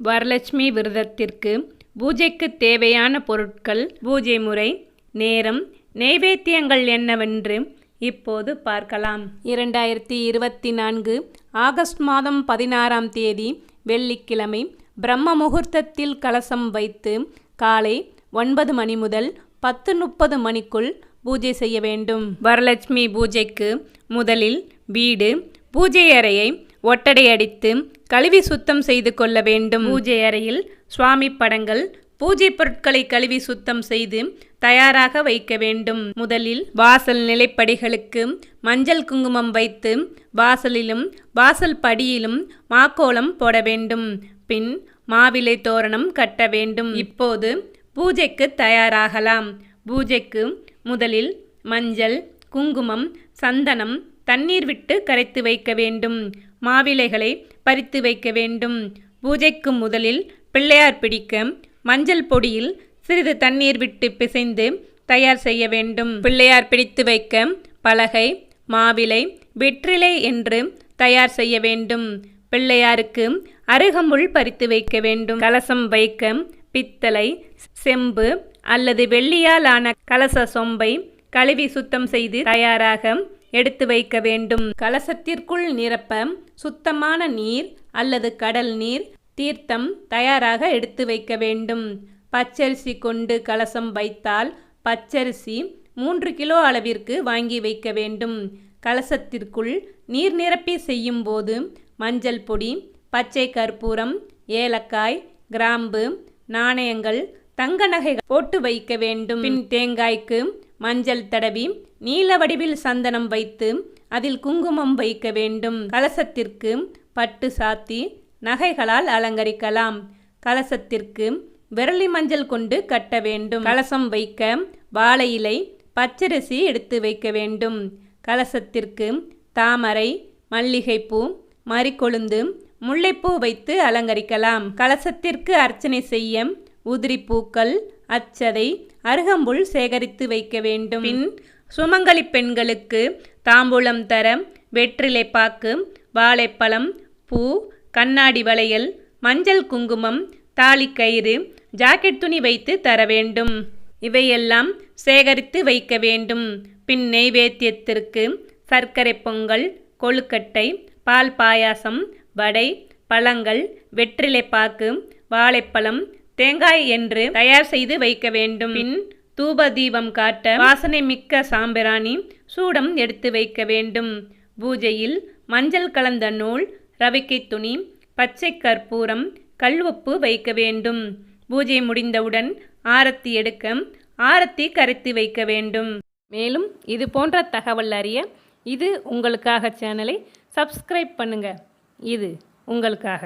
வரலட்சுமி விரதத்திற்கு பூஜைக்கு தேவையான பொருட்கள் பூஜை முறை நேரம் நைவேத்தியங்கள் என்னவென்று இப்போது பார்க்கலாம். இரண்டாயிரத்தி இருபத்தி நான்கு ஆகஸ்ட் மாதம் பதினாறாம் தேதி வெள்ளிக்கிழமை பிரம்ம முகூர்த்தத்தில் கலசம் வைத்து காலை ஒன்பது மணி முதல் பத்து முப்பது மணிக்குள் பூஜை செய்ய வேண்டும். வரலட்சுமி பூஜைக்கு முதலில் வீடு பூஜை அறையை ஒட்டடை அடித்து கழுவி சுத்தம் செய்து கொள்ள வேண்டும். பூஜை அறையில் சுவாமி படங்கள் பூஜை பொருட்களை கழுவி சுத்தம் செய்து தயாராக வைக்க வேண்டும். முதலில் வாசல் நிலைப்படிகளுக்கு மஞ்சள் குங்குமம் வைத்து வாசலிலும் வாசல் படியிலும் மாக்கோலம் போட வேண்டும். பின் மாவிலை தோரணம் கட்ட வேண்டும். இப்போது பூஜைக்கு தயாராகலாம். பூஜைக்கு முதலில் மஞ்சள் குங்குமம் சந்தனம் தண்ணீர் விட்டு கரைத்து வைக்க வேண்டும். மாவிலைகளை பறித்து வைக்க வேண்டும். பூஜைக்கு முதலில் பிள்ளையார் பிடிக்க மஞ்சள் பொடியில் சிறிது தண்ணீர் விட்டு பிசைந்து தயார் செய்ய வேண்டும். பிள்ளையார் பிடித்து வைக்க பலகை மாவிலை வெற்றிலை என்று தயார் செய்ய வேண்டும். பிள்ளையாருக்கு அருகமுள் பறித்து வைக்க வேண்டும். கலசம் வைக்க பித்தளை செம்பு அல்லது வெள்ளியால் ஆன கலச சொம்பை கழுவி சுத்தம் செய்து தயாராக எடுத்து வைக்க வேண்டும். கலசத்திற்குள் நிரப்ப சுத்தமான நீர் அல்லது கடல் நீர் தீர்த்தம் தயாராக எடுத்து வைக்க வேண்டும். பச்சரிசி கொண்டு கலசம் வைத்தால் பச்சரிசி மூன்று கிலோ அளவிற்கு வாங்கி வைக்க வேண்டும். கலசத்திற்குள் நீர் நிரப்பி செய்யும் போது மஞ்சள் பொடி பச்சை கற்பூரம் ஏலக்காய் கிராம்பு நாணயங்கள் தங்க நகை போட்டு வைக்க வேண்டும். பின் தேங்காய்க்கு மஞ்சள் தடவி நீல வடிவில் சந்தனம் வைத்து அதில் குங்குமம் வைக்க வேண்டும். கலசத்திற்கு பட்டு சாத்தி நகைகளால் அலங்கரிக்கலாம். கலசத்திற்கு விரலி மஞ்சள் கொண்டு கட்ட வேண்டும். கலசம் வைக்க வாழை இலை பச்சரிசி எடுத்து வைக்க வேண்டும். கலசத்திற்கு தாமரை மல்லிகைப்பூ மறிக்கொழுந்து முல்லைப்பூ வைத்து அலங்கரிக்கலாம். கலசத்திற்கு அர்ச்சனை செய்ய உதிரி பூக்கள் அச்சதை அருகம்புல் சேகரித்து வைக்க வேண்டும். பின் சுமங்கலி பெண்களுக்கு தாம்பூலம் தர வெற்றிலை பாக்கு வாழைப்பழம் பூ கண்ணாடி வளையல் மஞ்சள் குங்குமம் தாலிக்கயிறு ஜாக்கெட் துணி வைத்து தர வேண்டும். இவையெல்லாம் சேகரித்து வைக்க வேண்டும். பின் நெய்வேத்தியத்திற்கு சர்க்கரை பொங்கல் கொழுக்கட்டை பால் பாயாசம் வடை பழங்கள் வெற்றிலை பாக்கு வாழைப்பழம் தேங்காய் என்று தயார் செய்து வைக்க வேண்டும். பின் தூப தீபம் காட்ட வாசனை மிக்க சாம்பிராணி சூடம் எடுத்து வைக்க வேண்டும். பூஜையில் மஞ்சள் கலந்த நூல் ரவிக்கை துணி பச்சை கற்பூரம் கல்வப்பு வைக்க வேண்டும். பூஜை முடிந்தவுடன் ஆரத்தி எடுக்க ஆரத்தி கரைத்து வைக்க வேண்டும். மேலும் இது போன்ற தகவல் அறிய இது உங்களுக்காக சேனலை சப்ஸ்கிரைப் பண்ணுங்க. இது உங்களுக்காக.